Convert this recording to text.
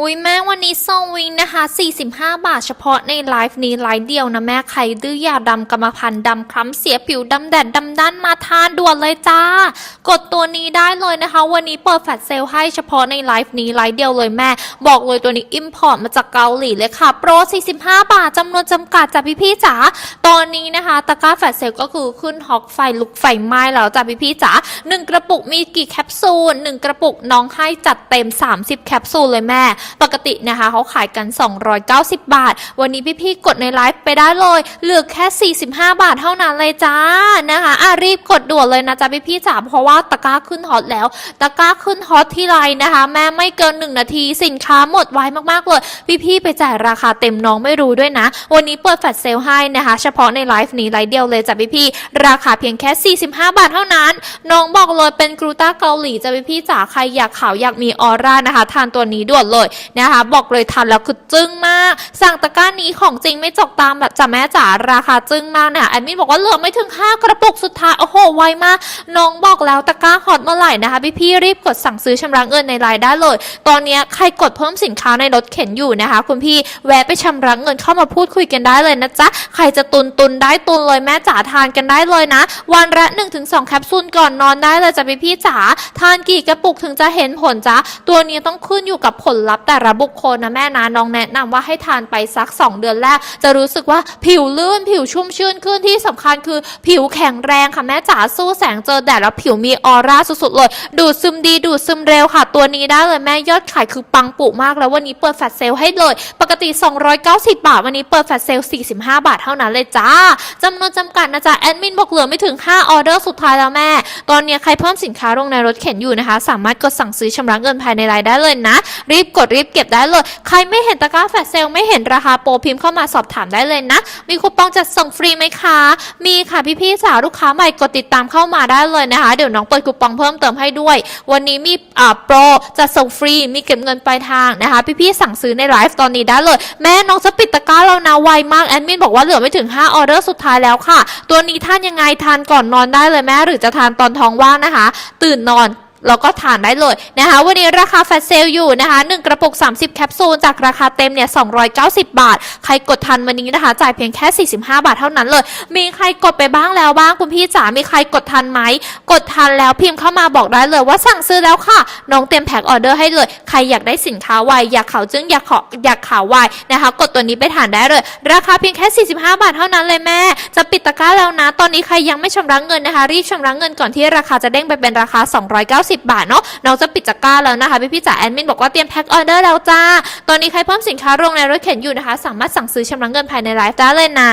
อุ้ยแม่วันนี้ส่งวิงนะคะ 45 บาทเฉพาะในไลฟ์นี้ไลฟ์เดียวนะแม่ใครดื้อยาดำกรรมพันธ์ดำคล้ำเสียผิวดำแดดดำด้านมาทานด่วนเลยจ้า กดตัวนี้ได้เลยนะคะ วันนี้เปิดแฟลชเซลให้เฉพาะในไลฟ์นี้ไลฟ์เดียวเลยแม่ บอกเลยตัวนี้อิมพอร์ตมาจากเกาหลีเลยค่ะโปร 45 บาทจำนวนจำกัดจ้ะพี่ๆจ๋าตอนนี้นะคะตะกร้าแฟลชเซลก็คือขึ้นฮอกไฟลุกไฟไหม้แล้วจ้ะพี่ๆจ๋าหนึ่งกระปุกมีกี่แคปซูลหนึ่งกระปุกน้องให้จัดเต็ม 30 แคปซูลเลยแม่ปกตินะคะเขาขายกัน 290 บาท วันนี้พี่ๆกดในไลฟ์ไปได้เลย เหลือแค่ 45 บาทเท่านั้นเลยจ้านะคะอะรีบกดด่วนเลยนะจ๊ะพี่ๆจ๋าเพราะว่าตะกร้าขึ้นฮอตแล้ว ตะกร้าขึ้นฮอตที่ไรนะคะ แม่ไม่เกิน 1 นาทีสินค้าหมดไวมากๆเลยพี่ๆไปจ่ายราคาเต็มน้องไม่รู้ด้วยนะ วันนี้เปิดแฟลชเซลให้นะคะ เฉพาะในไลฟ์นี้ไลฟ์เดียวเลยจ้ะพี่ๆราคาเพียงแค่ 45 บาทเท่านั้น น้องบอกเลยเป็นกรูต้าเกาหลีจ้ะพี่ๆจ๋าใครอยากขาวอยากมีออร่านะคะ ทานตัวนี้ด่วนเลยนะคะ บอกเลยทานแล้วคือจึ้งมาก สั่งตะกร้านี้ของจริงไม่จกตามแบบจ้ะแม่จ๋าราคาจึ้งมากเนี่ยแอดมินบอกว่าเหลือไม่ถึง 5 กระปุกสุดท้าย โอ้โห ไวมาก น้องบอกแล้วตะกร้าฮอตเมื่อไหร่นะคะ พี่ๆรีบกดสั่งซื้อชำระเงินในไลน์ได้เลย ตอนนี้ใครกดเพิ่มสินค้าในรถเข็นอยู่นะคะ คุณพี่แวะไปชำระเงินเข้ามาพูดคุยกันได้เลยนะจ๊ะใครจะตุนตุนได้ตุนเลยแม่จ๋าทานกันได้เลยนะ วันละ 1-2 แคปซูลก่อนนอนได้เลยจ้ะพี่ๆจ๋าทานกี่กระปุกถึงจะเห็นผลจ๊ะตัวนี้ต้องขึ้นอยู่กับผลลัพธ์แต่ละบุคคลนะแม่นะน้องแนะนำว่าให้ทานไปสัก 2 เดือนแรก จะรู้สึกว่าผิวลื่นผิวชุ่มชื่นขึ้นที่สำคัญคือผิวแข็งแรงค่ะแม่จ๋าสู้แสงเจอแดดแล้วผิวมีออร่าสุดๆเลย ดูดซึมดีดูดซึมเร็วค่ะ ตัวนี้ได้เลยแม่ยอดขายคือปังปุมากแล้ววันนี้เปิดแฟลชเซลให้เลย ปกติ 290 บาท วันนี้เปิดแฟลชเซล45 บาทเท่านั้นเลยจ้าจำนวนจำกัดนะจ๊ะแอดมินบอกเหลือไม่ถึง 5 ออเดอร์สุดท้ายแล้วแม่ ตอนนี้ใครเพิ่มสินค้าลงในรถเข็นอยู่นะคะ สามารถกดสั่งซื้อชำระเงินภายในไลน์ได้เลยนะ รีบกดรีบเก็บได้เลย ใครไม่เห็นตะกร้าแฟลชเซลไม่เห็นราคาโปรพิมพ์เข้ามาสอบถามได้เลยนะ มีคูปองจัดส่งฟรีไหมคะ มีค่ะพี่ๆสาวลูกค้าใหม่กดติดตามเข้ามาได้เลยนะคะ เดี๋ยวน้องเปิดคูปองเพิ่มเติมให้ด้วย วันนี้มีอ่าโปรจัดส่งฟรีมีเก็บเงินปลายทางนะคะ พี่ๆสั่งซื้อในไลฟ์ตอนนี้ได้เลย แม่น้องจะปิดตะกร้าแล้วนะไวมากแอดมินบอกว่าเหลือไม่ถึง5ออเดอร์สุดท้ายแล้วค่ะ ตัวนี้ทานยังไงทานก่อนนอนได้เลยแม่หรือจะทานตอนท้องว่างนะคะ ตื่นนอน แล้วก็ทานได้เลยนะคะ วันนี้ราคาแฟลชเซลอยู่นะคะ1กระปุก 30 แคปซูล จากราคาเต็มเนี่ย 290 บาท ใครกดทันวันนี้นะคะ จ่ายเพียงแค่ 45 บาทเท่านั้นเลย มีใครกดไปบ้างแล้วบ้างคุณพี่จ๋า มีใครกดทันไหม กดทันแล้วพิมพ์เข้ามาบอกได้เลยว่าสั่งซื้อแล้วค่ะ น้องเตรียมแพ็คออเดอร์ให้เลย ใครอยากได้สินค้าไวอยากขาวจึ้งอยากขออยากขาวไวนะคะ กดตัวนี้ไปทานได้เลย ราคาเพียงแค่ 45 บาทเท่านั้นเลยแม่ จะปิดตะกร้าแล้วนะ ตอนนี้ใครยังไม่ชำระเงินนะคะ รีบชำระเงินก่อนที่ราคาจะเด้งไปเป็นราคา 290บาทเนาะน้องจะปิดจักร้าแล้วนะคะพี่พี่จ๋าแอดมินบอกว่าเตรียมแพ็คออเดอร์แล้วจ้า ตอนนี้ใครเพิ่มสินค้าลงในรถเข็นอยู่นะคะ สามารถสั่งซื้อชำระเงินภายในไลฟ์ได้เลยนะ